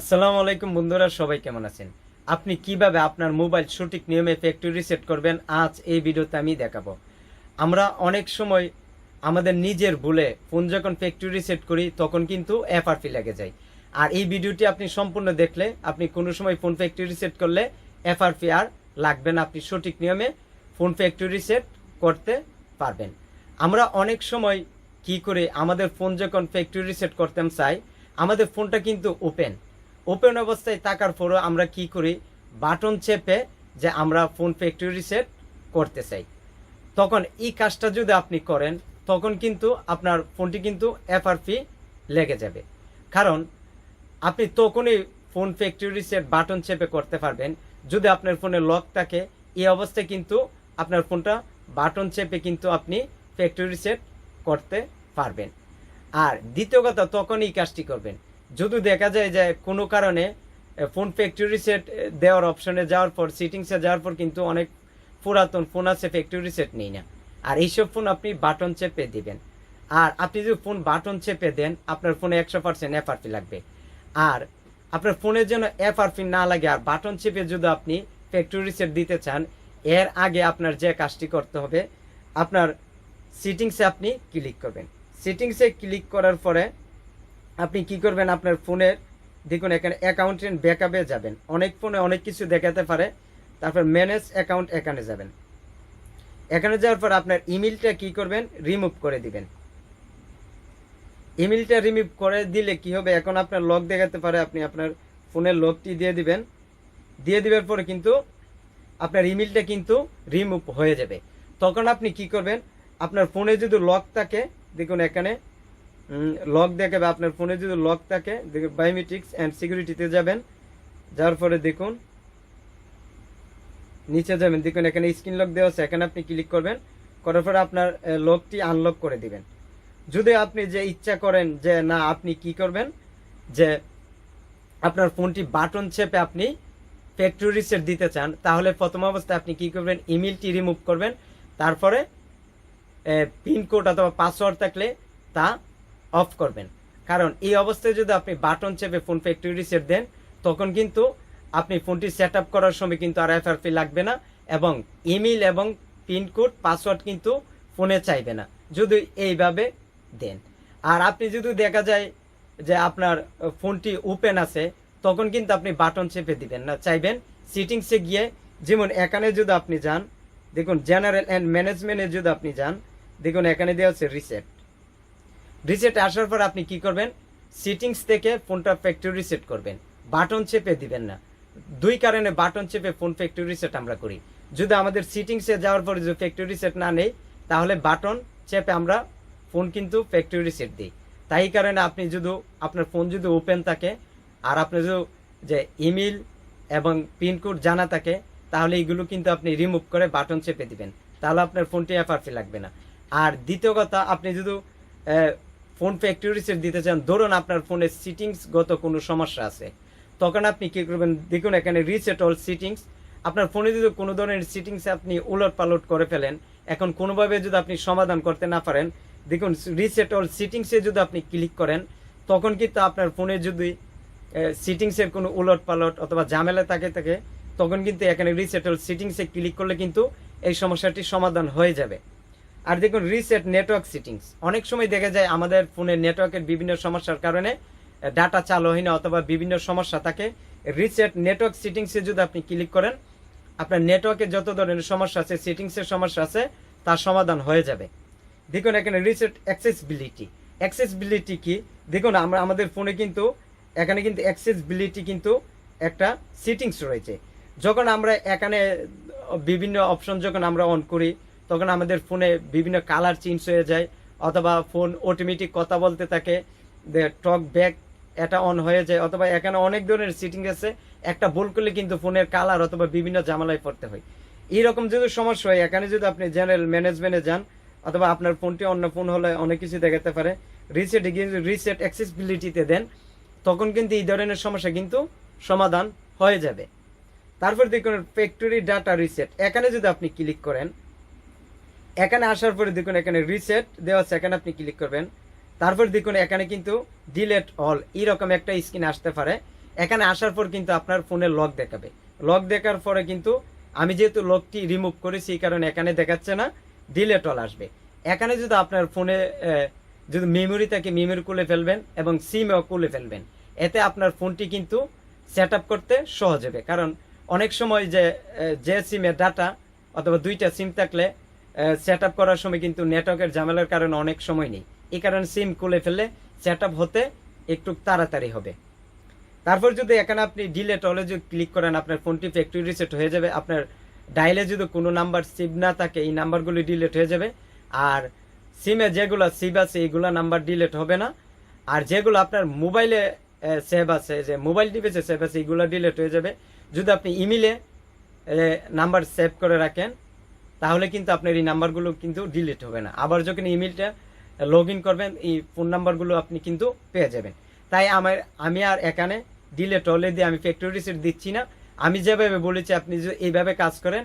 আসসালামু আলাইকুম বন্ধুরা, সবাই কেমন আছেন? আপনি কীভাবে আপনার মোবাইল সঠিক নিয়মে ফ্যাক্টরি রিসেট করবেন? আজ এই ভিডিওতে আমি দেখাবো। আমরা অনেক সময় আমাদের নিজের ভুলে ফোন যখন ফ্যাক্টরি রিসেট করি, তখন কিন্তু এফআরপি লেগে যায়। আর এই ভিডিওটি আপনি সম্পূর্ণ দেখলে, আপনি কোনো সময় ফোন ফ্যাক্টরি রিসেট করলে এফআরপি আর লাগবে না। আপনি সঠিক নিয়মে ফোন ফ্যাক্টরি রিসেট করতে পারবেন। আমরা অনেক সময় কি করে, আমাদের ফোন যখন ফ্যাক্টরি রিসেট করতাম চাই, আমাদের ফোনটা কিন্তু ওপেন ওপেন অবস্থায় থাকার পরও আমরা কি করি? বাটন চেপে যে আমরা ফোন ফ্যাক্টরি রিসেট করতে চাই। তখন এই কাজটা যদি আপনি করেন, তখন কিন্তু আপনার ফোনটি কিন্তু এফআরপি লেগে যাবে। কারণ আপনি তখনই ফোন ফ্যাক্টরি রিসেট বাটন চেপে করতে পারবেন। যদি আপনার ফোনে লক থাকে, এই অবস্থায় কিন্তু আপনার ফোনটা বাটন চেপে কিন্তু আপনি ফ্যাক্টরি রিসেট করতে পারবেন। আর দ্বিতীয় কথা তখন এই কাজটি করবেন। যদি দেখা যায় যে কোনো কারণে ফোন ফ্যাক্টরি সেট দেওয়ার অপশনে যাওয়ার পর সিটিংসে যাওয়ার পর কিন্তু অনেক পুরাতন ফোন আছে ফ্যাক্টরি সেট নেই না। আর এইসব ফোন আপনি বাটন চেপে দিবেন। আর আপনি যদি ফোন বাটন চেপে দেন, আপনার ফোনে একশো পার্সেন্ট এফআরপি লাগবে। আর আপনার ফোনের জন্য এফআরপি না লাগে, আর বাটন চেপে যদি আপনি ফ্যাক্টরি সেট দিতে চান, এর আগে আপনার যে কাজটি করতে হবে, আপনার সিটিংসে আপনি ক্লিক করবেন। সিটিংসে ক্লিক করার পরে আপনি কি করবেন, আপনার ফোনের দেখুন, এখানে অ্যাকাউন্টেন্ট ব্যাকআপে যাবেন। অনেক ফোনে অনেক কিছু দেখাতে পারে। তারপর ম্যানেজ অ্যাকাউন্ট এখানে যাবেন। এখানে যাওয়ার পর আপনার ইমেলটা কি করবেন? রিমুভ করে দিবেন। ইমেলটা রিমুভ করে দিলে কি হবে? এখন আপনার লক দেখাতে পারে, আপনি আপনার ফোনের লকটি দিয়ে দিবেন। দিয়ে দিবার পরে কিন্তু আপনার ইমেলটা কিন্তু রিমুভ হয়ে যাবে। তখন আপনি কি করবেন? আপনার ফোনে যদি লক থাকে, দেখুন এখানে লক দেখাবে আপনার ফোনে যদি লক থাকে বায়োমেট্রিক্স অ্যান্ড সিকিউরিটিতে যাবেন। যাওয়ার পরে দেখুন, নিচে যাবেন। দেখুন, এখানে স্ক্রিন লক দেওয়া আছে। এখানে আপনি ক্লিক করবেন। করার পরে আপনার লকটি আনলক করে দিবেন। যদি আপনি যে ইচ্ছা করেন যে, না, আপনি কি করবেন? যে, আপনার ফোনটি বাটন চেপে আপনি ফ্যাক্টরি রিসেট দিতে চান, তাহলে প্রথম অবস্থায় আপনি কি করবেন? ইমেলটি রিমুভ করবেন। তারপরে পিনকোড অথবা পাসওয়ার্ড থাকলে তা অফ করবেন। কারণ এই অবস্থায় যদি আপনি বাটন চেপে ফোন ফ্যাক্টরি রিসেট দেন, তখন কিন্তু আপনি ফোনটি সেট করার সময় কিন্তু আর এফআরপি লাগবে না এবং ইমেল এবং পিনকোড পাসওয়ার্ড কিন্তু ফোনে চাইবে না। যদি এইভাবে দেন। আর আপনি যদি দেখা যায় যে আপনার ফোনটি ওপেন আছে, তখন কিন্তু আপনি বাটন চেপে দিবেন না, চাইবেন সিটিংসে গিয়ে যেমন এখানে যদি আপনি যান, দেখুন জেনারেল অ্যান্ড ম্যানেজমেন্টে যদি আপনি যান, দেখুন এখানে দেওয়া হচ্ছে রিসেট রিসেট আসার পর আপনি কি করবেন? সিটিংস থেকে ফোনটা ফ্যাক্টরি রিসেট করবেন। বাটন চেপে দিবেন না। দুই কারণে বাটন চেপে ফোন ফ্যাক্টরি রিসেট আমরা করি। যদি আমাদের সিটিংসে যাওয়ার পরে যদি ফ্যাক্টরি রিসেট না নেই, তাহলে বাটন চেপে আমরা ফোন কিন্তু ফ্যাক্টরি রিসেট দিই। তাই কারণে আপনি যদি আপনার ফোন যদি ওপেন থাকে, আর আপনি যদি যে ইমেল এবং পিনকোড জানা থাকে, তাহলে এইগুলো কিন্তু আপনি রিমুভ করে বাটন চেপে দিবেন। তাহলে আপনার ফোনটি এফআরপি লাগবে না। আর দ্বিতীয় কথা, আপনি যদি ফোন ফ্যাক্টরি রিসেট দিতে চান, ধরুন আপনার ফোনের সিটিংস গত কোনো সমস্যা আছে। তখন আপনি কী করবেন? দেখুন, এখানে রিসেট অল সিটিংস আপনার ফোনে যদি কোনো ধরনের সিটিংস আপনি উলট পালট করে ফেলেন, এখন কোনোভাবে যদি আপনি সমাধান করতে না পারেন, দেখুন রিসেট অল সিটিংসে যদি আপনি ক্লিক করেন, তখন কিন্তু আপনার ফোনে যদি সিটিংসের কোনো উলট পালট অথবা ঝামেলা থাকে থাকে, তখন কিন্তু এখানে রিসেট অল সিটিংসে ক্লিক করলে কিন্তু এই সমস্যাটি সমাধান হয়ে যাবে। আর দেখুন রিসেট নেটওয়ার্ক সিটিংস অনেক সময় দেখা যায় আমাদের ফোনের নেটওয়ার্কের বিভিন্ন সমস্যার কারণে ডাটা চালু হয় না অথবা বিভিন্ন সমস্যা থাকে। রিসেট নেটওয়ার্ক সিটিংসে যদি আপনি ক্লিক করেন, আপনার নেটওয়ার্কের যত ধরনের সমস্যা আছে সিটিংসের সমস্যা আছে, তার সমাধান হয়ে যাবে। দেখুন, এখানে রিসেট অ্যাক্সেসবিলিটি অ্যাক্সেসবিলিটি কি? দেখুন, আমরা, আমাদের ফোনে কিন্তু, এখানে কিন্তু অ্যাক্সেসবিলিটি কিন্তু একটা সিটিংস রয়েছে। যখন আমরা এখানে বিভিন্ন অপশন যখন আমরা অন করি তখন আমাদের ফোনে বিভিন্ন কালার চেঞ্জ হয়ে যায়, অথবা ফোন অটোমেটিক কথা বলতে থাকে টক ব্যাক এটা অন হয়ে যায়, অথবা এখানে অনেক ধরনের সিটিং আছে, একটা ভুল করলে কিন্তু ফোনের কালার অথবা বিভিন্ন জামালায় পড়তে হয়। এইরকম যদি সমস্যা হয়, এখানে যদি আপনি জেনারেল ম্যানেজমেন্টে যান, অথবা আপনার ফোনটি অন্য ফোন হলে অনেক কিছু দেখাতে পারে রিসেটে কিন্তু রিসেট অ্যাক্সেসবিলিটিতে দেন, তখন কিন্তু এই ধরনের সমস্যা কিন্তু সমাধান হয়ে যাবে। তারপর দেখুন ফ্যাক্টরি ডাটা রিসেট এখানে যদি আপনি ক্লিক করেন এখানে আসার পরে দেখুন, এখানে রিসেট দেওয়া আছে, এখানে আপনি ক্লিক করবেন। তারপর দেখুন, এখানে কিন্তু ডিলেট অল এরকম একটা স্ক্রিন আসতে পারে। এখানে আসার পর কিন্তু আপনার ফোনে লক দেখাবে। লক দেখার পরে কিন্তু আমি যেহেতু লকটি রিমুভ করেছি, এই কারণে এখানে দেখাচ্ছে না ডিলেট অল আসবে। এখানে যদি আপনার ফোনে যদি মেমোরি থাকে মেমোরি খুলে ফেলবেন এবং সিমও খুলে ফেলবেন। এতে আপনার ফোনটি কিন্তু সেট করতে সহজ হবে। কারণ অনেক সময় যে যে সিমে ডাটা অথবা দুইটা সিম থাকলে সেট করার সময় কিন্তু নেটওয়ার্কের ঝামেলার কারণে অনেক সময় নেই। এই কারণে সিম খুলে ফেললে সেট হতে একটু তাড়াতাড়ি হবে। তারপর যদি এখানে আপনি ডিলেট অলে যদি ক্লিক করেন, আপনার ফোনটি ফ্যাক্টরি রিসেট হয়ে যাবে। আপনার ডায়ালে যদি কোনো নাম্বার সিভ না থাকে, এই নাম্বারগুলি ডিলেট হয়ে যাবে। আর সিমে যেগুলো সিভ আছে এইগুলো নাম্বার ডিলেট হবে না। আর যেগুলো আপনার মোবাইলে সেভ আছে, যে মোবাইল ডিভাইসে সেভ আছে এইগুলো ডিলেট হয়ে যাবে। যদি আপনি ইমেলে নাম্বার সেভ করে রাখেন তাহলে কিন্তু আপনার এই নাম্বারগুলো কিন্তু ডিলিট হবে না। আবার যখন ইমেলটা লগ ইন করবেন, এই ফোন নাম্বারগুলো আপনি কিন্তু পেয়ে যাবেন। তাই আমার আমি আর এখানে ডিলেট হলে দিয়ে আমি ফ্যাক্টরি রিসেট দিচ্ছি না। আমি যেভাবে বলেছি, আপনি যদি এইভাবে কাজ করেন,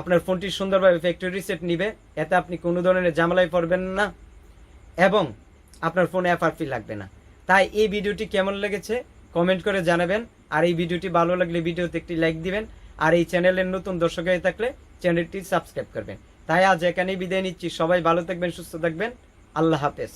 আপনার ফোনটি সুন্দরভাবে ফ্যাক্টরি রিসেট নিবে, এতে আপনি কোনো ধরনের ঝামেলায় পড়বেন না এবং আপনার ফোনে এফআরপি লাগবে না। তাই এই ভিডিওটি কেমন লেগেছে কমেন্ট করে জানাবেন। আর এই ভিডিওটি ভালো লাগলে ভিডিওতে একটি লাইক দিবেন। আর এই চ্যানেলের নতুন দর্শক হয়ে থাকলে চ্যানেলটি সাবস্ক্রাইব করবেন। তাই আজ এখানেই বিদায় নিচ্ছি। সবাই ভালো থাকবেন, সুস্থ থাকবেন। আল্লাহ হাফেজ।